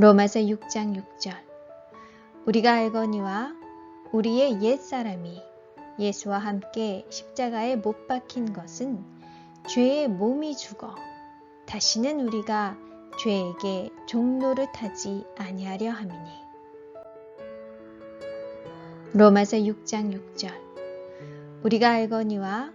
로마서 6장 6절. 우리가 알거니와 우리의 옛사람이 예수와 함께 십자가에 못 박힌 것은 죄의 몸이 죽어 다시는 우리가 죄에게 종노릇하지 아니하려 함이니. 로마서 6장 6절. 우리가 알거니와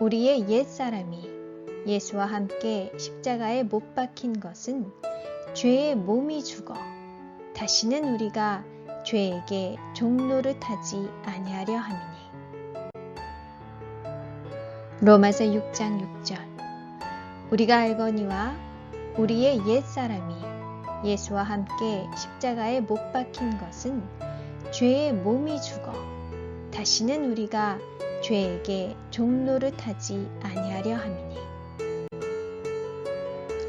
우리의 옛사람이 예수와 함께 십자가에 못 박힌 것은 죄의 몸이 죽어 다시는 우리가 죄에게 종노릇하지 아니하려 함이니. 로마서 6장 6절. 우리가 알거니와 우리의 옛사람이 예수와 함께 십자가에 못 박힌 것은 죄의 몸이 죽어 다시는 우리가 죄에게 종노릇하지 아니하려 함이니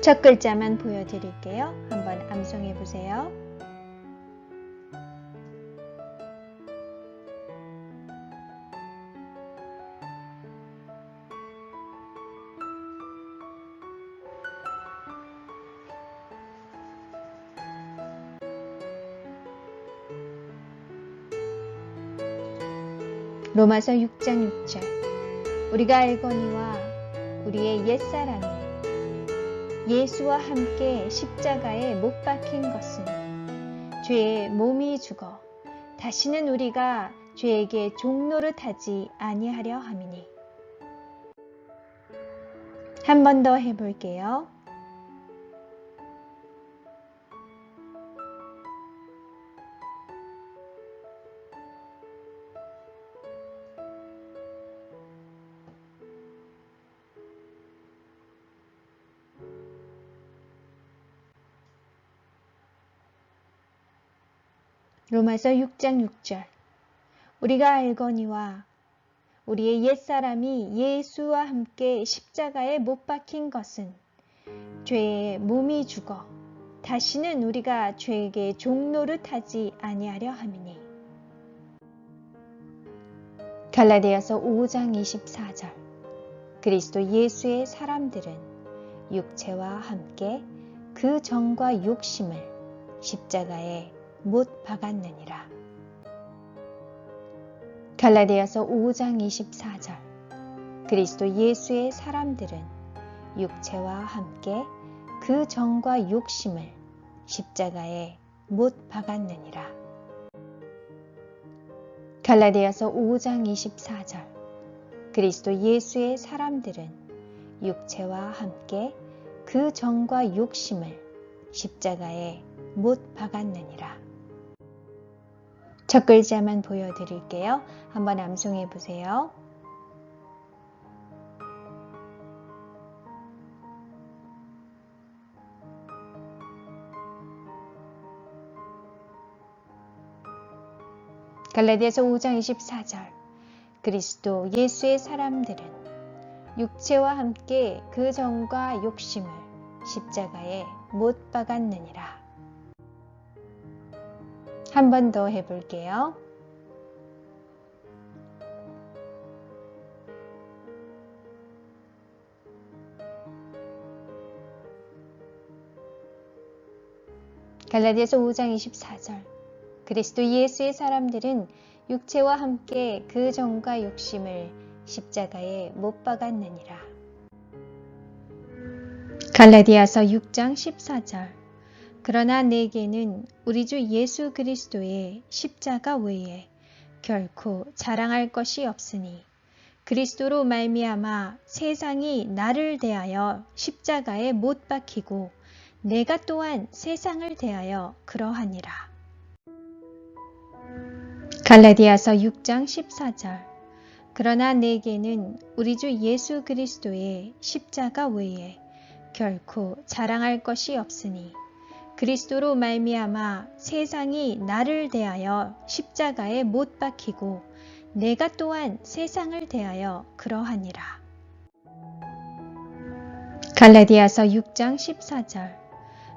첫 글자만 보여드릴게요. 한번 암송해 보세요. 로마서 6장 6절 우리가 알거니와 우리의 옛사람이 예수와 함께 십자가에 못 박힌 것은 죄의 몸이 죽어 다시는 우리가 죄에게 종노릇 하지 아니하려 함이니 한 번 더 해볼게요. 로마서 6장 6절. 우리가 알거니와 우리의 옛사람이 예수와 함께 십자가에 못 박힌 것은 죄의 몸이 죽어 다시는 우리가 죄에게 종노릇하지 아니하려 함이니. 갈라디아서 5장 24절. 그리스도 예수의 사람들은 육체와 함께 그 정과 욕심을 십자가에 못 박았느니라. 갈라디아서 5장 24절 그리스도 예수의 사람들은 육체와 함께 그 정과 욕심을 십자가에 못 박았느니라. 갈라디아서 5장 24절 그리스도 예수의 사람들은 육체와 함께 그 정과 욕심을 십자가에 못 박았느니라. 첫 글자만 보여드릴게요. 한번 암송해 보세요. 갈라디아서 5장 24절 그리스도 예수의 사람들은 육체와 함께 그 정과 욕심을 십자가에 못 박았느니라. 한 번 더 해볼게요. 갈라디아서 5장 24절 그리스도 예수의 사람들은 육체와 함께 그 정과 욕심을 십자가에 못 박았느니라. 갈라디아서 6장 14절 그러나 내게는 우리 주 예수 그리스도의 십자가 외에 결코 자랑할 것이 없으니 그리스도로 말미암아 세상이 나를 대하여 십자가에 못 박히고 내가 또한 세상을 대하여 그러하니라. 갈라디아서 6장 14절 그러나 내게는 우리 주 예수 그리스도의 십자가 외에 결코 자랑할 것이 없으니 그리스도로 말미암아 세상이 나를 대하여 십자가에 못 박히고 내가 또한 세상을 대하여 그러하니라. 갈라디아서 6장 14절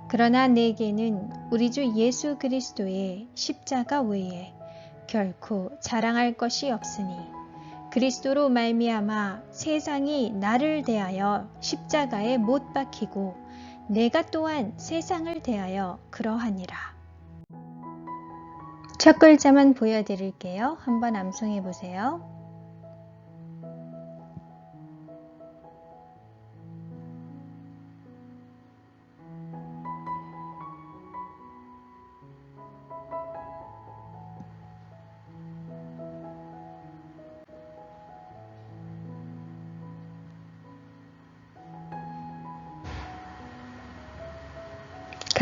그러나 내게는 우리 주 예수 그리스도의 십자가 외에 결코 자랑할 것이 없으니 그리스도로 말미암아 세상이 나를 대하여 십자가에 못 박히고 내가 또한 세상을 대하여 그러하니라. 첫 글자만 보여드릴게요. 한번 암송해 보세요.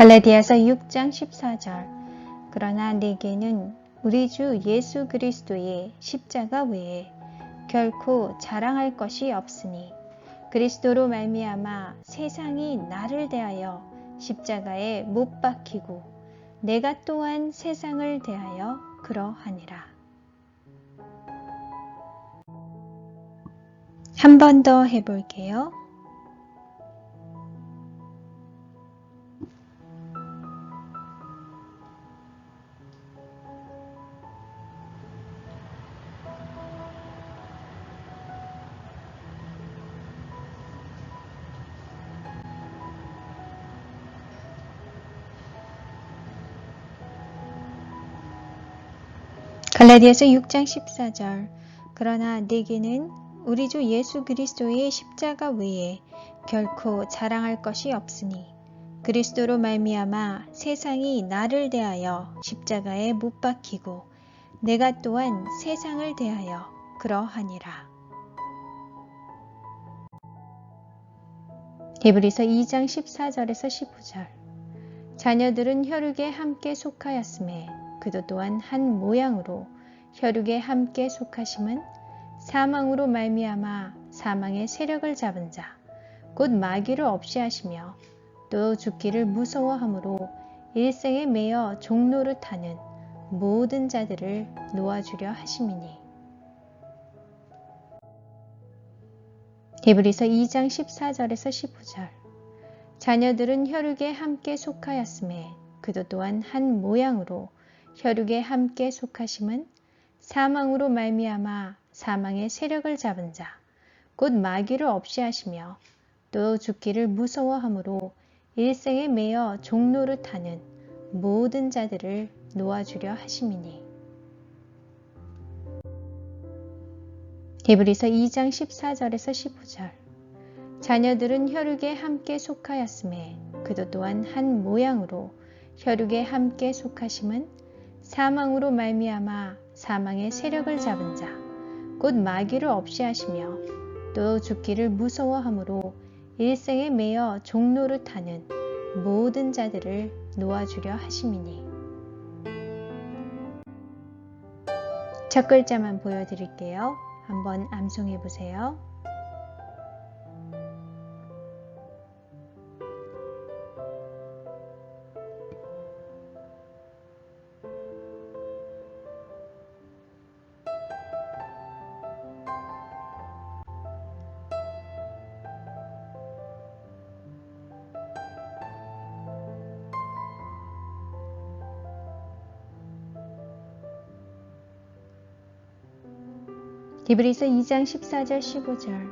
갈라디아서 6장 14절 그러나 내게는 우리 주 예수 그리스도의 십자가 외에 결코 자랑할 것이 없으니 그리스도로 말미암아 세상이 나를 대하여 십자가에 못 박히고 내가 또한 세상을 대하여 그러하니라. 한 번 더 해볼게요. 갈라디아서 6장 14절 그러나 내게는 우리 주 예수 그리스도의 십자가 외에 결코 자랑할 것이 없으니 그리스도로 말미암아 세상이 나를 대하여 십자가에 못 박히고 내가 또한 세상을 대하여 그러하니라. 히브리서 2장 14절에서 15절 자녀들은 혈육에 함께 속하였음에 그도 또한 한 모양으로 혈육에 함께 속하심은 사망으로 말미암아 사망의 세력을 잡은 자 곧 마귀를 없이 하시며 또 죽기를 무서워함으로 일생에 매여 종노릇하는 모든 자들을 놓아주려 하심이니. 히브리서 2장 14절에서 15절. 자녀들은 혈육에 함께 속하였음에 그도 또한 한 모양으로 혈육에 함께 속하심은 사망으로 말미암아 사망의 세력을 잡은 자 곧 마귀를 없이 하시며 또 죽기를 무서워함으로 일생에 매여 종노릇하는 모든 자들을 놓아주려 하심이니. 히브리서 2장 14절에서 15절. 자녀들은 혈육에 함께 속하였음에 그도 또한 한 모양으로 혈육에 함께 속하심은 사망으로 말미암아 사망의 세력을 잡은 자 곧 마귀를 없이 하시며 또 죽기를 무서워함으로 일생에 매여 종노릇하는 모든 자들을 놓아주려 하심이니 첫 글자만 보여드릴게요. 한번 암송해 보세요. 히브리서 2장 14절 15절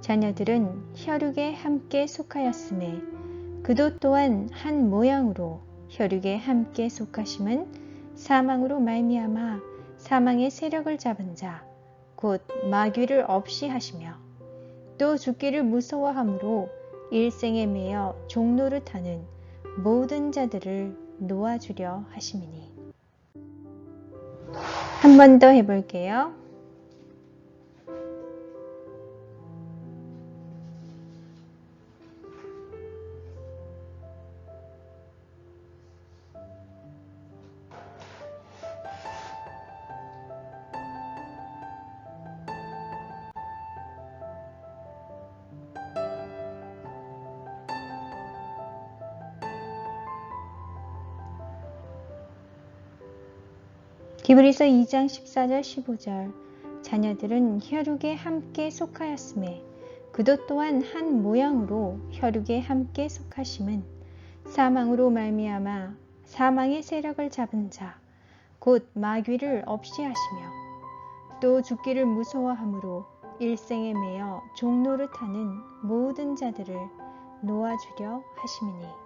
자녀들은 혈육에 함께 속하였음에 그도 또한 한 모양으로 혈육에 함께 속하심은 사망으로 말미암아 사망의 세력을 잡은 자 곧 마귀를 없이 하시며 또 죽기를 무서워함으로 일생에 매여 종노릇하는 모든 자들을 놓아주려 하심이니 한 번 더 해볼게요. 히브리서 2장 14절 15절. 자녀들은 혈육에 함께 속하였음에 그도 또한 한 모양으로 혈육에 함께 속하심은 사망으로 말미암아 사망의 세력을 잡은 자 곧 마귀를 없이 하시며 또 죽기를 무서워함으로 일생에 매여 종노릇하는 모든 자들을 놓아주려 하심이니